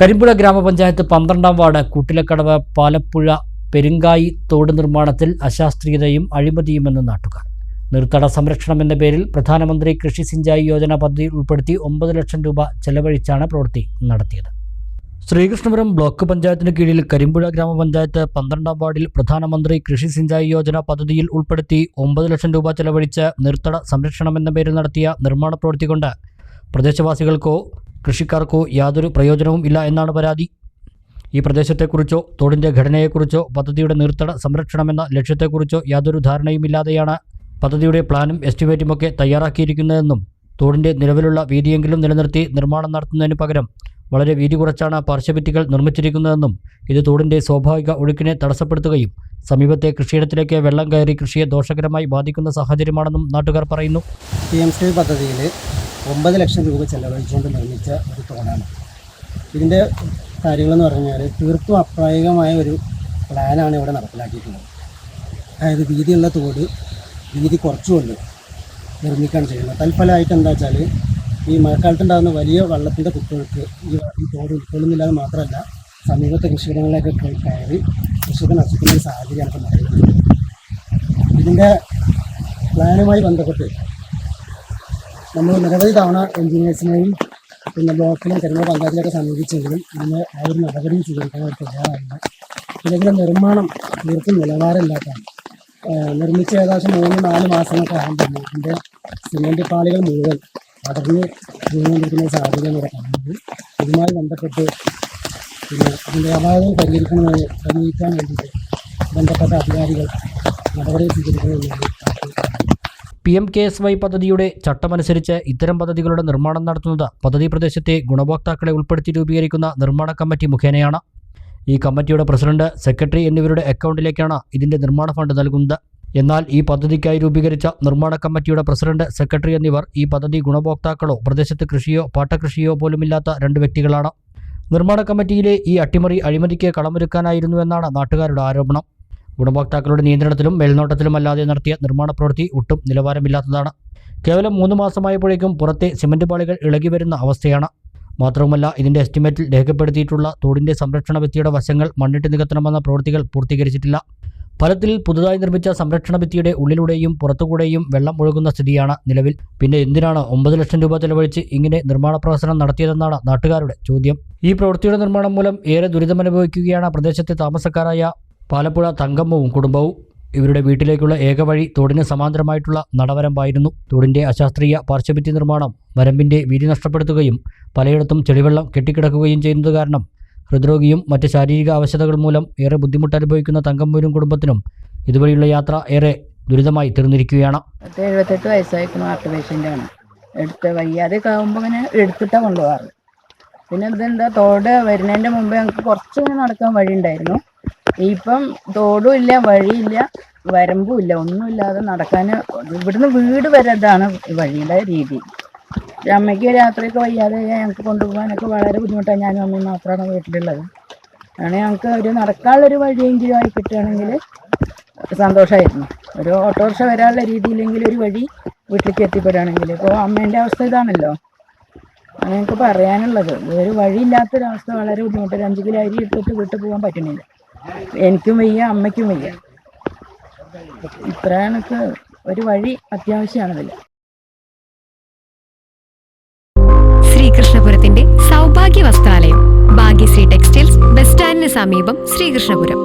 കരിമ്പുഴ ഗ്രാമപഞ്ചായത്ത് പന്ത്രണ്ടാം വാർഡ് കൂട്ടിലക്കടവ് പാലപ്പുഴ പെരുങ്കായി തോട് നിർമ്മാണത്തിൽ അശാസ്ത്രീയതയും അഴിമതിയുമെന്ന് നാട്ടുകാർ. നിർത്തട സംരക്ഷണം എന്ന പേരിൽ പ്രധാനമന്ത്രി കൃഷി സിഞ്ചായി യോജന പദ്ധതിയിൽ ഉൾപ്പെടുത്തി ഒമ്പത് ലക്ഷം രൂപ ചെലവഴിച്ചാണ് പ്രവൃത്തി നടത്തിയത്. ശ്രീകൃഷ്ണപുരം ബ്ലോക്ക് പഞ്ചായത്തിന് കീഴിൽ കരിമ്പുഴ ഗ്രാമപഞ്ചായത്ത് പന്ത്രണ്ടാം വാർഡിൽ പ്രധാനമന്ത്രി കൃഷി സിഞ്ചായി യോജന പദ്ധതിയിൽ ഉൾപ്പെടുത്തി ഒമ്പത് ലക്ഷം രൂപ ചെലവഴിച്ച് നിർത്തട സംരക്ഷണം എന്ന പേരിൽ നടത്തിയ നിർമ്മാണ പ്രവൃത്തി കൊണ്ട് പ്രദേശവാസികൾക്കോ കൃഷിക്കാർക്കോ യാതൊരു പ്രയോജനവും ഇല്ല എന്നാണ് പരാതി. ഈ പ്രദേശത്തെക്കുറിച്ചോ തോടിന്റെ ഘടനയെക്കുറിച്ചോ പദ്ധതിയുടെ നിർത്തട സംരക്ഷണമെന്ന ലക്ഷ്യത്തെക്കുറിച്ചോ യാതൊരു ധാരണയുമില്ലാതെയാണ് പദ്ധതിയുടെ പ്ലാനും എസ്റ്റിമേറ്റുമൊക്കെ തയ്യാറാക്കിയിരിക്കുന്നതെന്നും തോടിന്റെ നിലവിലുള്ള വീതിയെങ്കിലും നിലനിർത്തി നിർമ്മാണം നടത്തുന്നതിന് പകരം വളരെ വീതി കുറച്ചാണ് പാർശ്വഭിത്തികൾ നിർമ്മിച്ചിരിക്കുന്നതെന്നും ഇത് തോടിന്റെ സ്വാഭാവിക ഒഴുക്കിനെ തടസ്സപ്പെടുത്തുകയും സമീപത്തെ കൃഷിയിടത്തിലേക്ക് വെള്ളം കയറി കൃഷിയെ ദോഷകരമായി ബാധിക്കുന്ന സാഹചര്യമാണെന്നും നാട്ടുകാർ പറയുന്നു. പി എം സി പദ്ധതിയിൽ ഒമ്പത് ലക്ഷം രൂപ ചെലവഴിച്ചുകൊണ്ട് നിർമ്മിച്ച ഒരു തോടാണ്. ഇതിന്റെ കാര്യങ്ങളെന്ന് പറഞ്ഞാൽ തീർത്തും അപ്രായോഗികമായ ഒരു പ്ലാനാണ് ഇവിടെ നടപ്പിലാക്കിയിട്ടുള്ളത്. അതായത് വീതിയുള്ള തോട് വീതി കുറച്ചുകൊണ്ട് നിർമ്മിക്കാൻ ചെയ്യുന്നത്. തൽഫലമായിട്ട് എന്താ വെച്ചാൽ ഈ മഴക്കാലത്തുണ്ടാകുന്ന വലിയ വെള്ളത്തിന്റെ കുത്തൊഴുക്ക് ഈ ഈ തോട് ഉൾക്കൊള്ളുന്നില്ലാതെ മാത്രമല്ല സമീപത്തെ കൃഷിയിടങ്ങളിലേക്ക് കയറി കൃഷിക്ക് നശിക്കുന്ന ഒരു സാഹചര്യമാണ് ഇപ്പോൾ ഇതിന്റെ പ്ലാനുമായി ബന്ധപ്പെട്ട് നമ്മൾ നിരവധി തവണ എഞ്ചിനീയേഴ്സിനെയും പിന്നെ ബ്ലോക്കിലും കരിമ പഞ്ചായത്തിലൊക്കെ സമീപിച്ചെങ്കിലും ഇതിന് ഒരു നടപടിയും സ്വീകരിക്കാൻ അവർ തയ്യാറായില്ല. ഇതിന്റെ നിർമ്മാണം തീർത്തും നിലവാരമില്ലാത്തതാണ് നിർമ്മിച്ച ഏകദേശം മൂന്ന് നാല് മാസമൊക്കെ ആകുമ്പോൾ ഇതിന്റെ സിമെന്റ് പാളികൾ മുഴുവൻ അടർന്ന് വീണുകൊണ്ടിരിക്കുന്ന സാഹചര്യമാണ് ഇവിടെ കാണുന്നത് ഇതുമായി ബന്ധപ്പെട്ട് പിന്നെ ഇതിന്റെ അപാകതകൾ പരിഹരിക്കണമെന്ന് പരിഹരിക്കാൻ വേണ്ടിയിട്ട് ബന്ധപ്പെട്ട അധികാരികൾ നടപടി സ്വീകരിക്കണമെന്നാണ് P M K S Y പദ്ധതിയുടെ ചട്ടമനുസരിച്ച് ഇത്തരം പദ്ധതികളുടെ നിർമ്മാണം നടത്തുന്നത് പദ്ധതി പ്രദേശത്തെ ഗുണഭോക്താക്കളെ ഉൾപ്പെടുത്തി രൂപീകരിക്കുന്ന നിർമ്മാണ കമ്മിറ്റി മുഖേനയാണ്. ഈ കമ്മിറ്റിയുടെ പ്രസിഡന്റ് സെക്രട്ടറി എന്നിവരുടെ അക്കൗണ്ടിലേക്കാണ് ഇതിന്റെ നിർമ്മാണ ഫണ്ട് നൽകുന്നത്. എന്നാൽ ഈ പദ്ധതിക്കായി രൂപീകരിച്ച നിർമ്മാണ കമ്മിറ്റിയുടെ പ്രസിഡന്റ് സെക്രട്ടറി എന്നിവർ ഈ പദ്ധതി ഗുണഭോക്താക്കളോ പ്രദേശത്ത് കൃഷിയോ പാട്ടകൃഷിയോ പോലുമില്ലാത്ത രണ്ട് വ്യക്തികളാണ്. നിർമ്മാണ കമ്മിറ്റിയിലെ ഈ അട്ടിമറി അഴിമതിക്ക് കളമൊരുക്കാനായിരുന്നുവെന്നാണ് നാട്ടുകാരുടെ ആരോപണം. ഗുണഭോക്താക്കളുടെ നിയന്ത്രണത്തിലും മേൽനോട്ടത്തിലുമല്ലാതെ നടത്തിയ നിർമ്മാണ പ്രവൃത്തി ഒട്ടും നിലവാരമില്ലാത്തതാണ്. കേവലം മൂന്ന് മാസമായപ്പോഴേക്കും പുറത്തെ സിമന്റ് പാളികൾ ഇളകി വരുന്ന അവസ്ഥയാണ്. മാത്രവുമല്ല ഇതിന്റെ എസ്റ്റിമേറ്റിൽ രേഖപ്പെടുത്തിയിട്ടുള്ള തോടിന്റെ സംരക്ഷണ ഭിത്തിയുടെ വശങ്ങൾ മണ്ണിട്ട് നികത്തണമെന്ന പ്രവൃത്തികൾ പൂർത്തീകരിച്ചിട്ടില്ല. ഫലത്തിൽ പുതുതായി നിർമ്മിച്ച സംരക്ഷണ ഭിത്തിയുടെ ഉള്ളിലൂടെയും പുറത്തുകൂടെയും വെള്ളം ഒഴുകുന്ന സ്ഥിതിയാണ് നിലവിൽ. പിന്നെ എന്തിനാണ് ഒമ്പത് ലക്ഷം രൂപ ചെലവഴിച്ച് ഇങ്ങനെ നിർമ്മാണ പ്രവർത്തനം നടത്തിയതെന്നാണ് നാട്ടുകാരുടെ ചോദ്യം. ഈ പ്രവൃത്തിയുടെ നിർമ്മാണം മൂലം ഏറെ ദുരിതമനുഭവിക്കുകയാണ് പ്രദേശത്തെ താമസക്കാരായ പാലപ്പുഴ തങ്കമ്മവും കുടുംബവും ഇവരുടെ വീട്ടിലേക്കുള്ള ഏക വഴി തോടിന് സമാന്തരമായിട്ടുള്ള നടവരമ്പായിരുന്നു. തോടിന്റെ അശാസ്ത്രീയ പാർശ്വഭിത്തി നിർമ്മാണം വരമ്പിന്റെ വീതി നഷ്ടപ്പെടുത്തുകയും പലയിടത്തും ചെളിവെള്ളം കെട്ടിക്കിടക്കുകയും ചെയ്യുന്നത് കാരണം ഹൃദ്രോഗിയും മറ്റ് ശാരീരിക അവശതകൾ മൂലം ഏറെ ബുദ്ധിമുട്ട് അനുഭവിക്കുന്ന തങ്കമ്മൂരും കുടുംബത്തിനും ഇതുവഴിയുള്ള യാത്ര ഏറെ ദുരിതമായി തീർന്നിരിക്കുകയാണ്. പത്ത് എഴുപത്തെട്ട് വയസ്സായിരിക്കുന്ന ഹാർട്ട് പേഷ്യന്റാണ് എടുത്ത് വയ്യാതെയൊക്കെ ആകുമ്പോൾ ഇങ്ങനെ എടുത്തിട്ടാണ് കൊണ്ടുപോകാറ്. പിന്നെ ഇതെന്താ തോട് വരുന്നതിന്റെ മുമ്പ് ഞങ്ങൾക്ക് കുറച്ച് നടക്കാൻ വഴി ഉണ്ടായിരുന്നു ഇപ്പം തോടും ഇല്ല വഴിയില്ല വരമ്പും ഇല്ല ഒന്നുമില്ലാതെ നടക്കാൻ ഇവിടുന്ന് വീട് വരെ ഇതാണ് വഴിയുടെ രീതി. അമ്മയ്ക്ക് രാത്രിയൊക്കെ വയ്യാതെ ഞങ്ങൾക്ക് കൊണ്ടുപോകാനൊക്കെ വളരെ ബുദ്ധിമുട്ടാണ്. ഞാനും അമ്മയും മാത്രമാണ് വീട്ടിലുള്ളത്. അങ്ങനെ ഞങ്ങൾക്ക് ഒരു നടക്കാനുള്ളൊരു വഴിയെങ്കിലും ആയി കിട്ടുകയാണെങ്കിൽ സന്തോഷമായിരുന്നു. ഒരു ഓട്ടോറിക്ഷ വരാനുള്ള രീതിയിലെങ്കിൽ ഒരു വഴി വീട്ടിലേക്ക് എത്തിപ്പെടുകയാണെങ്കിൽ ഇപ്പോൾ അമ്മേന്റെ അവസ്ഥ ഇതാണല്ലോ. അങ്ങനെ ഞങ്ങൾക്ക് പറയാനുള്ളത് ഒരു വഴിയില്ലാത്തൊരവസ്ഥ വളരെ ബുദ്ധിമുട്ട് അഞ്ച് കിലോ അരി എടുത്തിട്ട് വീട്ടിൽ പോകാൻ പറ്റുന്നില്ല. എനിക്കും വയ്യ അമ്മയ്ക്കും വയ്യ. ഇത്രയാണൊക്കെ ഒരു വഴി അത്യാവശ്യമാണതിൽ ശ്രീകൃഷ്ണപുരത്തിന്റെ സൗഭാഗ്യ വസ്ത്രാലയം ഭാഗ്യശ്രീ ടെക്സ്റ്റൈൽസ് ബസ് സ്റ്റാൻഡിന് സമീപം ശ്രീകൃഷ്ണപുരം.